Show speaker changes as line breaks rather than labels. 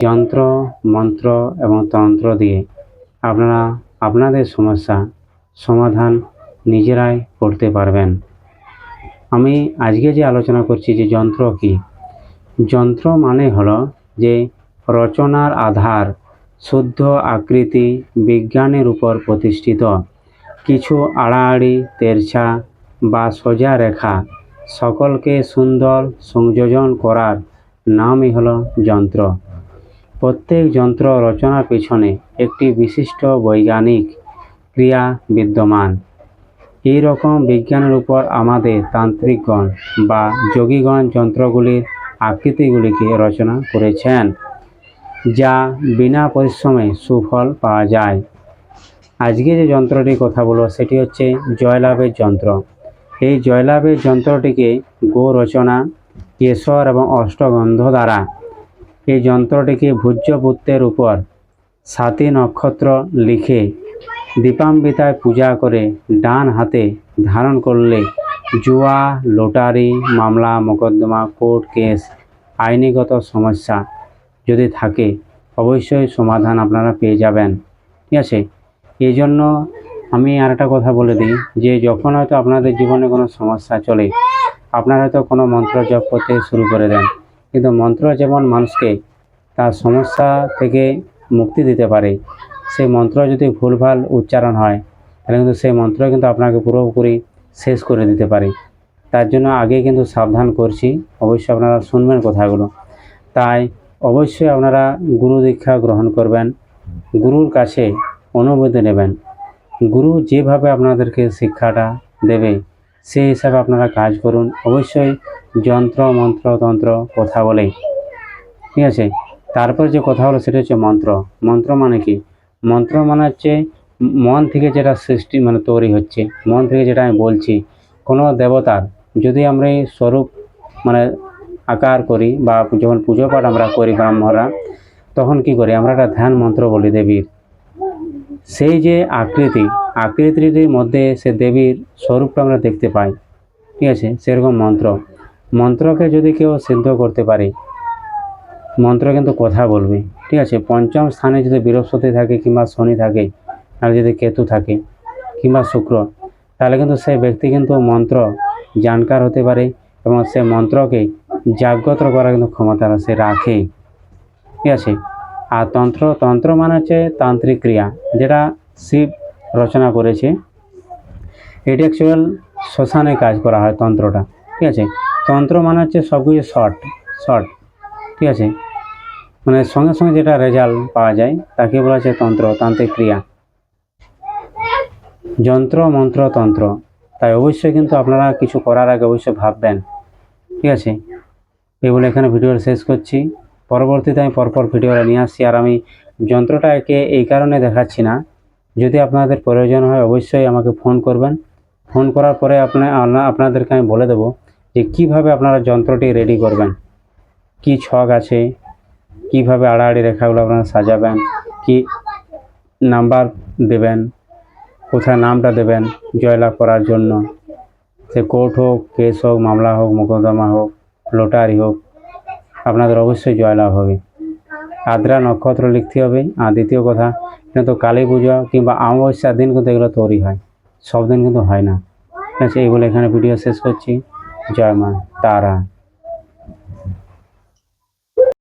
যন্ত্র, মন্ত্র এবং তন্ত্র দিয়ে আপনারা আপনাদের সমস্যা সমাধান নিজেরাই করতে পারবেন। আমি আজকে যে আলোচনা করছি যে যন্ত্র কি? যন্ত্র মানে হলো যে রচনার আধার শুদ্ধ আকৃতি বিজ্ঞানের উপর প্রতিষ্ঠিত। কিছু আড়াআড়ি, তেরছা বা সোজা রেখা সকলকে সুন্দর সংযোজন করার নামই হলো যন্ত্র। প্রত্যেক যন্ত্র রচনার পেছনে একটি বিশিষ্ট বৈজ্ঞানিক ক্রিয়া বিদ্যমান। এই রকম বিজ্ঞানের উপর আমাদের তান্ত্রিকগণ বা যোগীগণ যন্ত্রগুলির আকৃতিগুলিকে রচনা করেছেন, যা বিনা পরিশ্রমে সুফল পাওয়া যায়। আজকে যে যন্ত্রটির কথা বলব, সেটি হচ্ছে জয়লাভের যন্ত্র। এই জয়লাভের যন্ত্রটিকে গো রচনা কেশর এবং অষ্টগন্ধ দ্বারা এই যন্ত্রটিকে ভূজ্যপুত্রের উপর সাতী নক্ষত্র লিখে দীপাম্বিতায় পূজা করে ডান হাতে ধারণ করলে জুয়া, লটারি, মামলা, মোকদ্দমা, কোর্ট কেস, আইনিগত সমস্যা যদি থাকে, অবশ্যই সমাধান আপনারা পেয়ে যাবেন। ঠিক আছে? এই জন্য আমি আর একটা কথা বলে দিই, যে যখন হয়তো আপনাদের জীবনে কোনো সমস্যা চলে, আপনারা হয়তো কোনো মন্ত্র জপ করতে শুরু করে দেন। কিন্তু মন্ত্র যেমন মানুষকে তার সমস্যা থেকে মুক্তি দিতে পারে, সেই মন্ত্র যদি ভুলভাল উচ্চারণ হয়, তাহলে কিন্তু সেই মন্ত্র কিন্তু আপনাকে পুরোপুরি শেষ করে দিতে পারে। তার জন্য আগে কিন্তু সাবধান করছি, অবশ্যই আপনারা শুনবেন কথাগুলো। তাই অবশ্যই আপনারা গুরু দীক্ষা গ্রহণ করবেন, গুরুর কাছে অনুমতি নেবেন। গুরু যেভাবে আপনাদেরকে শিক্ষাটা দেবে সেই হিসাবে আপনারা কাজ করুন। অবশ্যই যন্ত্র, মন্ত্র, তন্ত্র, কথা বলে ঠিক আছে? তারপর যে কথা হলো সেটা হচ্ছে মন্ত্র। মন্ত্র মানে কি? মন্ত্র মানে হচ্ছে মন থেকে যেটা সৃষ্টি মানে তৈরি হচ্ছে। মন থেকে যেটা আমি বলছি, কোনো দেবতার যদি আমরা এই স্বরূপ মানে আকার করি বা যখন পুজো পাঠ আমরা করি ব্রাহ্মণরা, তখন কি করি? আমরা একটা ধ্যান মন্ত্র বলি দেবীর। সেই যে আকৃতি আকৃতির মধ্যে সে দেবীর স্বরূপটা আমরা দেখতে পাই। ঠিক আছে? সেরকম মন্ত্র। মন্ত্রকে যদি কেউ সিদ্ধ করতে পারে, মন্ত্র কিন্তু কথা বলবে। ঠিক আছে? পঞ্চম স্থানে যদি বৃহস্পতি থাকে কিংবা শনি থাকে, আর যদি কেতু থাকে কিংবা শুক্র, তাহলে কিন্তু সেই ব্যক্তি কিন্তু মন্ত্র জানকার হতে পারে এবং সে মন্ত্রকে জাগ্রত করার কিন্তু ক্ষমতা সে রাখে। ঠিক আছে? আর তন্ত্র তন্ত্র মানে হচ্ছে তান্ত্রিক ক্রিয়া, যেটা শিব রচনা করেছে। এটি অ্যাকচুয়াল শ্মশানে কাজ করা হয় তন্ত্রটা, ঠিক আছে? তন্ত্র মানে হচ্ছে সব কিছু শর্ট শর্ট ঠিক আছে? মানে সঙ্গে সঙ্গে যেটা রেজাল্ট পাওয়া যায়, তাকে বলা হচ্ছে তন্ত্র, তান্ত্রিক ক্রিয়া। যন্ত্র, মন্ত্র, তন্ত্র, তাই অবশ্যই কিন্তু আপনারা কিছু করার আগে অবশ্যই ভাববেন, ঠিক আছে? এই বলে এখানে ভিডিওটা শেষ করছি। পরবর্তীতে আমি পরপর ভিডিওটা নিয়ে আসছি। আর আমি যন্ত্রটাকে এই কারণে দেখাচ্ছি না। যদি আপনাদের প্রয়োজন হয়, অবশ্যই আমাকে ফোন করবেন। ফোন করার পরে আপনার আপনাদেরকে আমি বলে দেবো যে কীভাবে আপনারা যন্ত্রটি রেডি করবেন। কি ছক আছে? কীভাবে আড়াআড়ি রেখাগুলো আপনারা সাজাবেন? কি নাম্বার দেবেন? কোথায় নামটা দেবেন? জয়লাভ করার জন্য। সে কোর্ট হোক, কেস হোক, মামলা হোক, মোকদ্দমা হোক, লটারি হোক আপনাদের অবশ্যই জয়লাভ হবে। আদ্রা নক্ষত্র লিখতে হবে। আর দ্বিতীয় কথা কিন্তু কালী পুজো কিংবা অমাবস্যার দিন কিন্তু এগুলো তৈরি হয়। সব দিন কিন্তু হয় না। ঠিক আছে এইগুলো এখানে ভিডিও শেষ করছি। জয় মা, তারা।